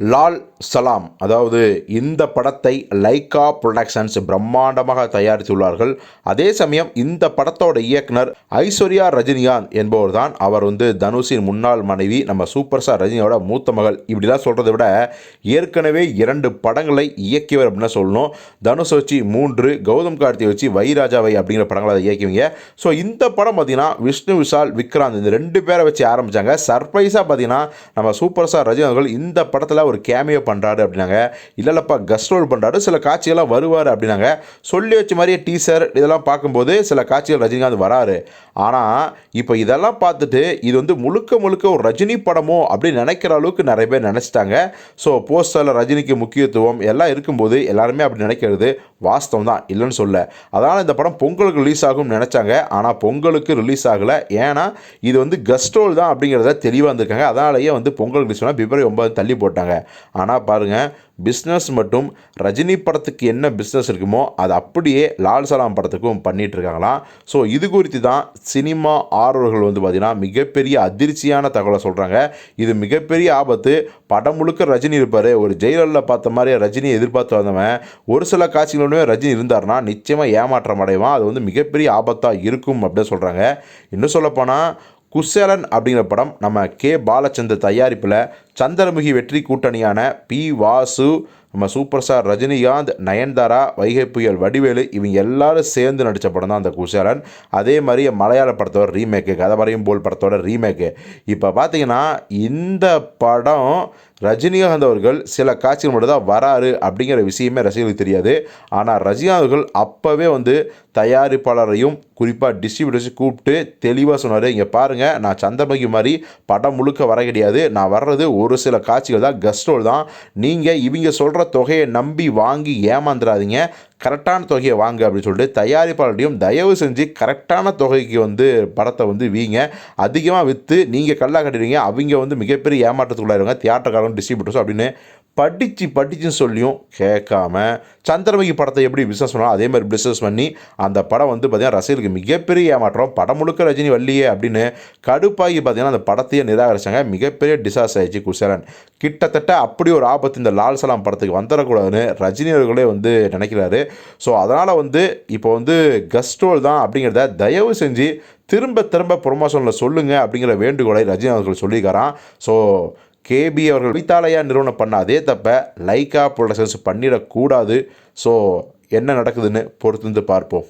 லால் சலாம் அதாவது இந்த படத்தை லைக்கா புரொடக்ஷன்ஸ் பிரம்மாண்டமாக தயாரித்துள்ளார்கள். அதே சமயம் இந்த படத்தோட இயக்குனர் ஐஸ்வர்யா ரஜினிகாந்த் என்பவர் தான் அவர் வந்து தனுஷின் முன்னாள் மனைவி நம்ம சூப்பர் ஸ்டார் ரஜினியோட மூத்த மகள். இப்படிலாம் சொல்கிறத விட ஏற்கனவே இரண்டு படங்களை இயக்கியவர் அப்படின்னு சொல்லணும். தனுஷ் வச்சு மூன்று கௌதம் கார்த்தி வச்சு வைராஜாவை அப்படிங்கிற படங்களை அதை இயக்கிவிங்க. ஸோ இந்த படம் பார்த்தீங்கன்னா விஷ்ணு விஷால் விக்ராந்த் இந்த ரெண்டு பேரை வச்சு ஆரம்பித்தாங்க சர்ப்ரைஸாக பார்த்தீங்கன்னா நம்ம சூப்பர் ஸ்டார் ரஜினி இந்த படத்தில் ஒரு கேமியோ பண்ணுறாரு அப்படின்னாங்க. இல்லைல்லப்பா கஸ்ட் ரோல் பண்ணுறாரு சில காட்சிகள்லாம் வருவார் அப்படின்னாங்க. சொல்லி வச்ச மாதிரியே டீசர் இதெல்லாம் பார்க்கும்போது சில காட்சிகள் ரஜினிகாந்த் வராரு. ஆனால் இப்போ இதெல்லாம் பார்த்துட்டு இது வந்து முழுக்க முழுக்க ஒரு ரஜினி படமோ அப்படின்னு நினைக்கிற அளவுக்கு நிறைய பேர் நினச்சிட்டாங்க. ஸோ போஸ்டரில் ரஜினிக்கு முக்கியத்துவம் எல்லாம் இருக்கும்போது எல்லாருமே அப்படி நினைக்கிறது வாஸ்தவம் தான் இல்லைன்னு சொல்ல அதனால் இந்த படம் பொங்கலுக்கு ரிலீஸ் ஆகும்னு நினச்சாங்க. ஆனால் பொங்கலுக்கு ரிலீஸ் ஆகலை. ஏன்னா இது வந்து கஸ்ட்ரோல் தான் அப்படிங்கிறத தெளிவாக இருந்திருக்காங்க அதனாலேயே வந்து பொங்கல் ரிலீஸ் பண்ணால் பிப்ரவரி ஒன்பது தள்ளி போட்டாங்க. ஆனால் பாருங்கள் பிஸ்னஸ் மட்டும் ரஜினி படத்துக்கு என்ன பிஸ்னஸ் இருக்குமோ அது அப்படியே லால் சலாம் படத்துக்கும் பண்ணிகிட்ருக்காங்களாம் ஸோ இது குறித்து தான் சினிமா ஆர்வலர்கள் வந்து பார்த்திங்கன்னா மிகப்பெரிய அதிர்ச்சியான தகவலை சொல்கிறாங்க இது மிகப்பெரிய ஆபத்து. படம் முழுக்க ரஜினி இருப்பார். ஒரு ஜெயிலில் பார்த்த மாதிரி ரஜினி எதிர்பார்த்து வந்தவன். ஒரு சில காட்சிகளுமே ரஜினி இருந்தார்னா நிச்சயமாக ஏமாற்றம் அடைவான். அது வந்து மிகப்பெரிய ஆபத்தாக இருக்கும் அப்படின்னு சொல்கிறாங்க இன்னும் சொல்லப்போனால் குசேலன் அப்படிங்கிற படம் நம்ம கே. பாலச்சந்தர் தயாரிப்பில் சந்திரமுகி வெற்றி கூட்டணியான பி. வாசு நம்ம சூப்பர் ஸ்டார் ரஜினிகாந்த் நயன்தாரா வைகை புயல் வடிவேலு இவங்க எல்லாரும் சேர்ந்து நடித்த படம் தான் அந்த குசேலன். அதே மாதிரி மலையாள படத்தோட ரீமேக்கு கதவரையும் போல் படத்தோட ரீமேக்கு இப்போ பார்த்தீங்கன்னா இந்த படம் ரஜினிகாந்த் அவர்கள் சில காட்சிகள் மட்டும் தான் வராரு அப்படிங்கிற விஷயமே ரசிகர்களுக்கு தெரியாது. ஆனால் ரஜினிகாந்த் அவர்கள் அப்போவே வந்து தயாரிப்பாளரையும் குறிப்பாக டிஸ்ட்ரிபியூட்டர்ஸையும் கூப்பிட்டு தெளிவாக சொன்னார். இங்கே பாருங்கள் நான் சந்திரமுகி மாதிரி படம் முழுக்க வர கிடையாது. நான் வர்றது ஒரு சில காட்சிகள் தான் கஸ்டோல் தான். நீங்கள் இவங்க சொல்கிற தொகையை நம்பி வாங்கி ஏமாந்துடாதீங்க கரெக்டான தொகையை வாங்க அப்படின்னு சொல்லிட்டு தயாரிப்பாளரையும் தயவு செஞ்சு கரெக்டான தொகைக்கு வந்து படத்தை வந்து வீங்க. அதிகமாக விற்று நீங்கள் கல்லாக கட்டுறீங்க அவங்க வந்து மிகப்பெரிய ஏமாற்றத்துக்குள்ளாயிருவாங்க தியேட்டர்காரங்க டிஸ்ட்ரிபியூட்டர்ஸும் அப்படின்னு படித்து படிச்சுன்னு சொல்லியும் கேட்காம சந்திரமுகி படத்தை எப்படி பிஸ்னஸ் பண்ணாலும்? அதே மாதிரி பிஸ்னஸ் பண்ணி அந்த படம் வந்து பார்த்திங்கன்னா ரசிகர்களுக்கு மிகப்பெரிய ஏமாற்றம். படம் முழுக்க ரஜினி வள்ளியே அப்படின்னு கடுப்பாகி பார்த்திங்கன்னா அந்த படத்தையே நிராகரிச்சாங்க. மிகப்பெரிய டிசாஸ் ஆயிடுச்சு குசேலன். கிட்டத்தட்ட அப்படி ஒரு ஆபத்து இந்த லால் சலாம் படத்துக்கு வந்துடக்கூடாதுன்னு ரஜினி அவர்களே வந்து நினைக்கிறாரு. ஸோ அதனால் வந்து இப்போ வந்து கஸ்ட்ரோல் தான் அப்படிங்கிறத தயவு செஞ்சு திரும்ப திரும்ப ப்ரொமோஷனில் சொல்லுங்கள் அப்படிங்கிற வேண்டுகோளை ரஜினி அவர்கள் சொல்லியிருக்காராம். ஸோ கேபி அவர்கள் வித்தாலயா நிறுவனம் பண்ண அதே தப்ப லைக்கா ப்ரொடக்ஷன்ஸ் பண்ணிடக்கூடாது. ஸோ என்ன நடக்குதுன்னு பொறுத்திருந்து பார்ப்போம்.